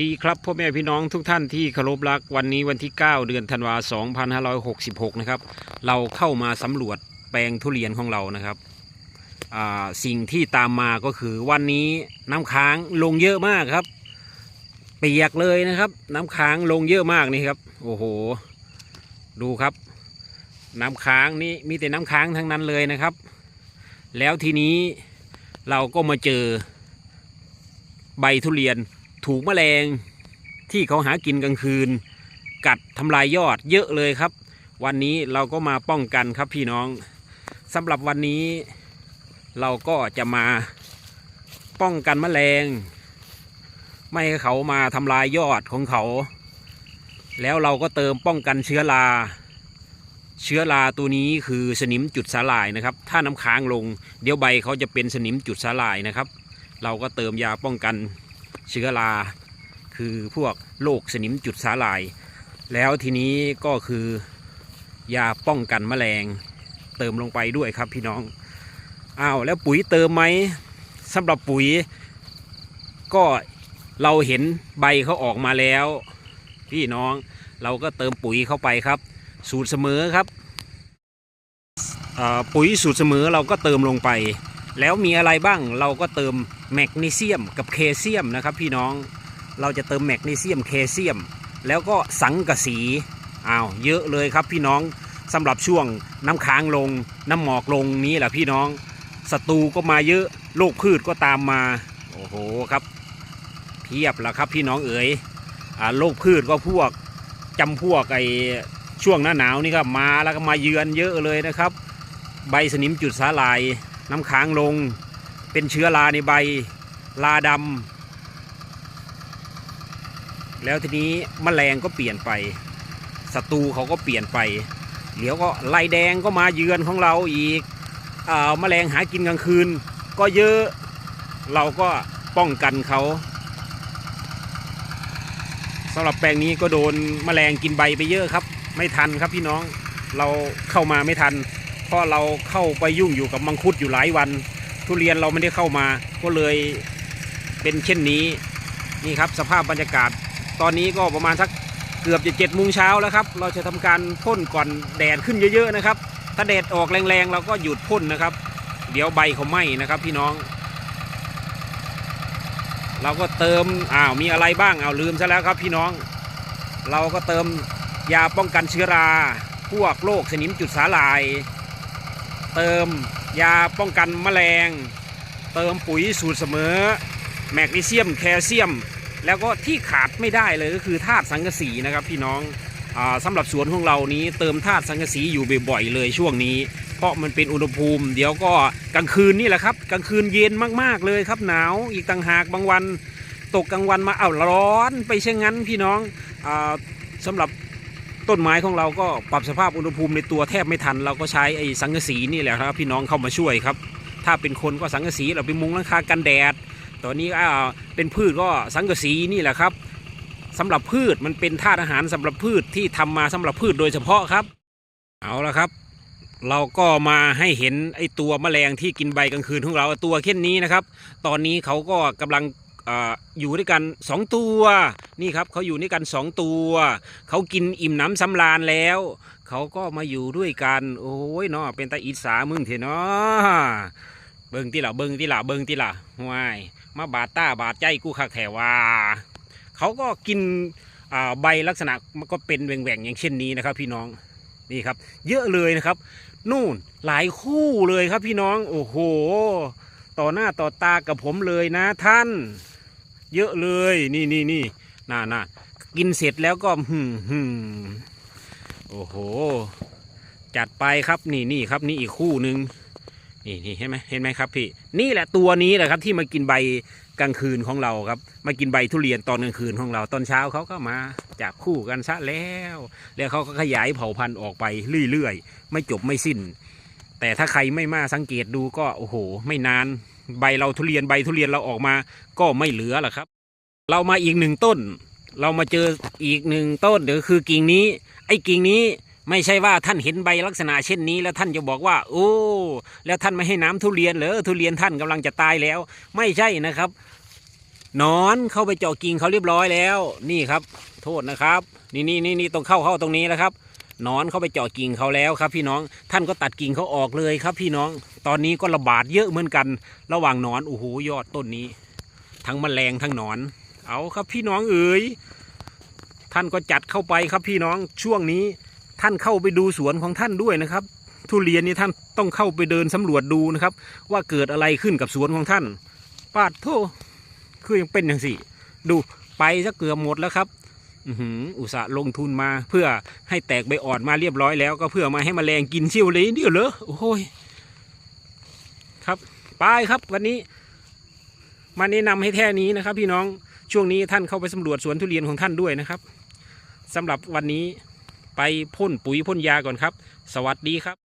ดีครับพ่อแม่พี่น้องทุกท่านที่เคารพรักวันนี้วันที่ 9 เดือนธันวา2566 นะครับ เราเข้ามาสำรวจแปลงทุเรียนของเรานะครับสิ่งที่ตามมาก็คือวันนี้น้ำค้างลงเยอะมากครับ เปียกเลยนะครับ น้ำค้างลงเยอะมากนี่ครับ โอ้โห ดูครับ น้ำค้างนี่มีแต่น้ำค้างทั้งนั้นเลยนะครับ แล้วทีนี้เราก็มาเจอใบทุเรียน ถูกแมลงที่เขาหากินกลางคืน กัดทำลายยอดเยอะเลยครับ วันนี้เราก็มาป้องกันครับพี่น้องสำหรับวันนี้ เราก็จะมาป้องกันแมลง ไม่ให้เขามาทำลายยอดของเขา แล้วเราก็เติมป้องกันเชื้อราเชื้อราตัวนี้คือสนิมจุดสาลายนะครับ ถ้าน้ำค้างลง เดี๋ยวใบเขาจะเป็นสนิมจุดสาลายนะครับ เราก็เติมยาป้องกัน เชื้อราคือพวกโรคสนิมจุดสาลาย แล้วทีนี้ก็คือยาป้องกันแมลงเติมลงไปด้วยครับพี่น้องอ้าวแล้วปุ๋ยเติมไหมสำหรับปุ๋ย ก็เราเห็นใบเขาออกมาแล้ว พี่น้องเราก็เติมปุ๋ยเข้าไปครับ สูตรเสมอครับปุ๋ยสูตรเสมอเราก็เติมลงไป แล้วมีอะไรบ้างเราก็เติมแมกนีเซียมกับเคเซียมนะครับ พี่น้องเราจะเติมแมกนีเซียมเคเซียม แล้วก็สังกะสีอ้าวเยอะเลยครับพี่น้องสำหรับช่วงน้ำค้างลง น้ำหมอกลงนี้แหละพี่น้องศัตรูก็มาเยอะโรคพืชก็ตามมาโอ้โหครับ เพียบล้วครับพี่น้องเอ๋ยอ่าโรคพืชก็พวกจำพวกไอช่วงหน้าหนาวนี่ครับมาแล้วก็มาเยือนเยอะเลยนะครับ ใบสนิมจุดสาลาย น้ำค้างลง เป็นเชื้อราในใบลาดำแล้วทีนี้มแมลงก็เปลี่ยนไปศัตรูเขาก็เปลี่ยนไปเดี๋ยวก็ไล่แดงก็มาเยือนของเราอีกอแมลงหากินกลางคืน ก็เยอะเราก็ป้องกันเขาสำหรับแปลงนี้ก็โดนแมลงกินใบไปเยอะครับ ไม่ทันครับพี่น้องเราเข้ามาไม่ทัน เพราะเราเข้าไปยุ่งอยู่กับมังคุดอยู่หลายวัน ทุเรียนเราไม่ได้เข้ามา ก็เลยเป็นเช่นนี้นี่ครับสภาพบรรยากาศ ตอนนี้ก็ประมาณสักเกือบจะเจ็ดโมงเช้าแล้วครับ เราจะทำการพ่นก่อนแดดขึ้นเยอะๆนะครับ ถ้าแดดออกแรงๆเราก็หยุดพ่นนะครับ เดี๋ยวใบเขาไหม้นะครับพี่น้อง เราก็เติมอ้าวมีอะไรบ้างอ้าวลืมซะแล้วครับพี่น้อง เราก็เติมยาป้องกันเชื้อรา พวกโรคสนิมจุดสาลาย เติมยาป้องกันแมลง เติมปุ๋ยสูตรเสมอ แมกนีเซียมแคลเซียม แล้วก็ที่ขาดไม่ได้เลยก็คือธาตุสังกะสีนะครับพี่น้องอาสำหรับสวนของเรานี้เติมธาตุสังกะสีอยู่บ่อยๆเลยช่วงนี้ เพราะมันเป็นอุณหภูมิ เดี๋ยวก็กลางคืนนี่แหละครับกลางคืนเย็นมากๆเลยครับหนาวอีกต่างหากบางวัน ตกกลางวันมาเอาร้อนไปเช่นงั้นพี่น้องอาสำหรับ ต้นไม้ของเราก็ปรับสภาพอุณหภูมิในตัวแทบไม่ทัน เราก็ใช้ไอ้สังกะสีนี่แหละครับพี่น้องเข้ามาช่วยครับ ถ้าเป็นคนก็สังกะสีเราไปมุงหลังคากันแดดตอนนี้อ่าเป็นพืชก็สังกะสีนี่แหละครับสำหรับพืชมันเป็นธาตุอาหารสำหรับพืชที่ทำมาสำหรับพืชโดยเฉพาะครับ เอาละครับ เราก็มาให้เห็นไอ้ตัวแมลงที่กินใบกลางคืนของเราตัวเช่นนี้นะครับ ตอนนี้เขาก็กำลัง อยู่ด้วยกันสองตัวนี่ครับเขาอยู่ด้วยกันสองตัวเขากินอิ่มน้ำสำราญแล้วเขาก็มาอยู่ด้วยกัน โอ้ยเนาะเป็นตาอิสามึงเถอะเนาะเบิ่งที่ละเบิ่งที่ละเบิ่งที่ละห่วยมาบาดตาบาดใจกูคักแถว่าเขาก็กินใบลักษณะมันก็เป็นแหว่งๆอย่างเช่นนี้นะครับ พี่น้องนี่ครับ เยอะเลยนะครับ นู่นหลายคู่เลยครับพี่น้อง โอ้โห ต่อหน้าต่อตากับผมเลยนะท่าน เยอะเลย นี่นี่นี่น่าน่ากินเสร็จแล้วก็หืมหืมโอ้โห จัดไปครับนี่นี่ครับนี่อีกคู่หนึ่งนี่นี่เห็นไหมเห็นไหมครับพี่นี่แหละตัวนี้แหละครับที่มากินใบกลางคืนของเราครับ มากินใบทุเรียนตอนกลางคืนของเรา ตอนเช้าเขาก็มาจับคู่กันซะแล้ว แล้วเขาก็ขยายเผ่าพันธุ์ออกไปเรื่อยๆ ไม่จบไม่สิ้น แต่ถ้าใครไม่มาสังเกตดูก็โอ้โห ไม่นาน ใบเราทุเรียนใบทุเรียนเราออกมาก็ไม่เหลือหรอกครับ เรามาอีกหนึ่งต้น เรามาเจออีกหนึ่งต้นเดี๋ยวคือกิ่งนี้ ไอ้กิ่งนี้ไม่ใช่ว่าท่านเห็นใบลักษณะเช่นนี้ แล้วท่านจะบอกว่า โอ้ แล้วท่านไม่ให้น้ำทุเรียนเหรอทุเรียนท่านกำลังจะตายแล้ว ไม่ใช่นะครับนอนเข้าไปเจาะกิ่งเขาเรียบร้อยแล้ว นี่ครับ โทษนะครับ นี่นี่นี่นี่ตรงเข้าเข้าตรงนี้แล้วครับ นอนเข้าไปเจาะกิ่งเขาแล้วครับ พี่น้องท่านก็ตัดกิ่งเขาออกเลยครับ พี่น้องตอนนี้ก็ระบาดเยอะเหมือนกัน ระหว่างนอนโอ้โหยอดต้นนี้ ทั้งมแมลงทั้งนอน เอาครับพี่น้องเอ๋ยท่านก็จัดเข้าไปครับพี่น้องช่วงนี้ท่านเข้าไปดูสวนของท่านด้วยนะครับ ทุเรียนนี่ท่านต้องเข้าไปเดินสำรวจดูนะครับ ว่าเกิดอะไรขึ้นกับสวนของท่าน ปาดโทคือยังเป็นอย่างสี่ ดูไปซะเกือบหมดแล้วครับ อืออุตส่าห์ลงทุนมาเพื่อให้แตกใบอ่อนมาเรียบร้อยแล้ว ก็เพื่อมาให้มแมลงกินเชี่ยวเลยเดียวเหรอโอ้ยครับไปครับวันนี้ มาแนะนำให้แท่นี้นะครับ พี่น้องช่วงนี้ท่านเข้าไปสำรวจสวนทุเรียนของท่านด้วยนะครับสำหรับวันนี้ไปพ่นปุ๋ยพ่นยาก่อนครับ สวัสดีครับ